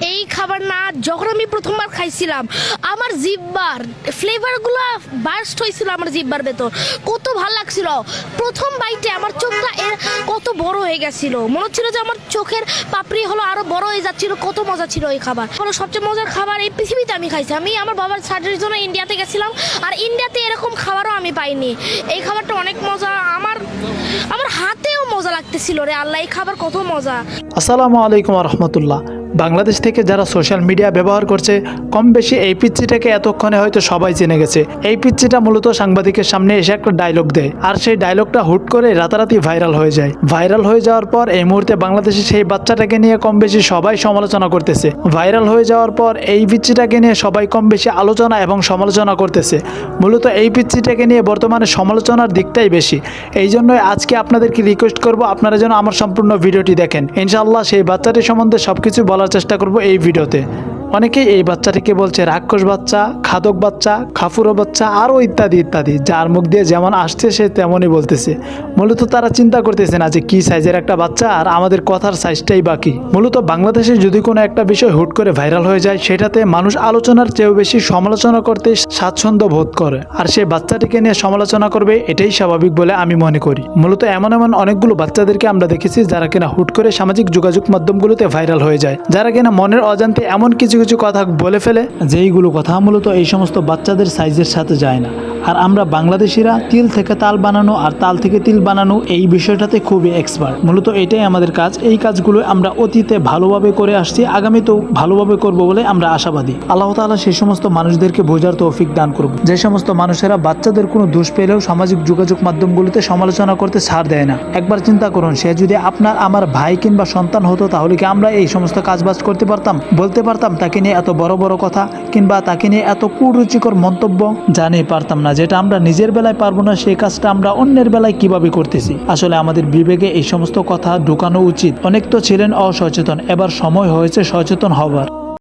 এই খাবার না, যখন আমি প্রথমবার খাইছিলাম, আমার জিব্বার ফ্লেভারগুলো বার্স্ট হয়েছিল আমার জিব্বার ভেতর। কত ভালো লাগছিল। প্রথম বাইটে আমার চোখটা এর কত বড় হয়ে গেছিল। মনে হচ্ছিল যে আমার চোখের পাপড়ি হলো আরও বড় হয়ে যাচ্ছিল, কত মজা ছিল এই খাবার। হলো সবচেয়ে মজার খাবার এই পৃথিবীতে আমি খাইছি। আমি আমার বাবার সার্জারির জন্য ইন্ডিয়াতে গেছিলাম, আর ইন্ডিয়াতে এরকম খাবারও আমি পাইনি। এই খাবারটা অনেক মজা। আমার আমার হাতেও মজা লাগতেছিল রে আল্লাহ, এই খাবার কত মজা। আসসালামু আলাইকুম রহমতুল্লাহ। বাংলাদেশ থেকে যারা সোশ্যাল মিডিয়া ব্যবহার করছে কম বেশি এই পিচ্চিটাকে এতক্ষণে হয়তো সবাই জেনে গেছে। এই পিচ্চিটা মূলত সাংবাদিকের সামনে এসে একটা ডায়লগ দেয়। আর সেই ডায়লগটা হুট করে রাতারাতি ভাইরাল হয়ে যায়। ভাইরাল হয়ে যাওয়ার পর এই মুহূর্তে বাংলাদেশে সেই বাচ্চাটাকে নিয়ে কম বেশি সবাই সমালোচনা করতেছে। ভাইরাল হয়ে যাওয়ার পর এই পিচ্চিটাকে নিয়ে সবাই কম বেশি আলোচনা এবং সমালোচনা করতেছে। মূলত এই পিচ্চিটাকে নিয়ে বর্তমানে সমালোচনার দিকটাই বেশি। এই জন্যই আজকে আপনাদেরকে রিকোয়েস্ট করব আপনারা যেন আমার সম্পূর্ণ ভিডিওটি দেখেন। ইনশাআল্লাহ সেই বাচ্চাটি সম্বন্ধে সবকিছু বলার চেষ্টা করব এই ভিডিওতে। অনেকেই এই বাচ্চাটিকে বলছে রাক্ষস বাচ্চা, খাদক বাচ্চা খাফুরো বাচ্চা, আরও ইত্যাদি ইত্যাদি। যার মুখ দিয়ে যেমন আসছে, সে তেমনই বলতেছে। মূলত তারা চিন্তা করতেছে না যে কি সাইজের একটা বাচ্চা আর আমাদের কথার সাইজটাই বাকি। মূলত বাংলাদেশে যদি কোনো একটা বিষয় হুট করে ভাইরাল হয়ে যায়, সেটাতে মানুষ আলোচনার চেয়েও বেশি সমালোচনা করতে স্বাচ্ছন্দ্য বোধ করে। আর সে বাচ্চাটিকে নিয়ে সমালোচনা করবে, এটাই স্বাভাবিক বলে আমি মনে করি। মূলত এমন এমন অনেকগুলো বাচ্চাদেরকে আমরা দেখেছি যারা কিনা হুট করে সামাজিক যোগাযোগ মাধ্যমগুলোতে ভাইরাল হয়ে যায়, যারা কিনা মনের অজান্তে এমন কিছু কিছু কিছু কথা বলে ফেলে। যেইগুলো কথা মূলত এই সমস্ত বাচ্চাদের সাইজের সাথে যায় না। আর আমরা বাংলাদেশিরা তিল থেকে তাল বানানো আর তাল থেকে তিল বানানো এই বিষয়টাতে খুবই এক্সপার্ট মূলত এটাই আমাদের কাজ। এই কাজগুলো আমরা অতীতে ভালোভাবে করে আসছি, আগামীতেও ভালোভাবে করব বলে আমরা আশাবাদী। আল্লাহ তাআলা সেই সমস্ত মানুষদেরকে বোঝার তৌফিক দান করব যে সমস্ত মানুষেরা বাচ্চাদের কোনো দোষ পেলেও সামাজিক যোগাযোগ মাধ্যমগুলোতে সমালোচনা করতে ছাড় দেয় না। একবার চিন্তা করুন, সে যদি আপনার, আমার ভাই কিংবা সন্তান হতো তাহলে কি আমরা এই সমস্ত কাজবাজ করতে পারতাম? বলতে পারতাম, তাকে নিয়ে এত বড় বড় কথা কিংবা তাকে নিয়ে এত কুরুচিকর মন্তব্য জানিয়ে পারতাম না। যেটা আমরা নিজের বেলায় পারব না, সেই কাজটা আমরা অন্যের বেলায় কীভাবে করতেছি? আসলে আমাদের বিবেকে এই সমস্ত কথা ঢুকানো উচিত। অনেক তো ছিলেন অসচেতন, এবার সময় হয়েছে সচেতন হবার।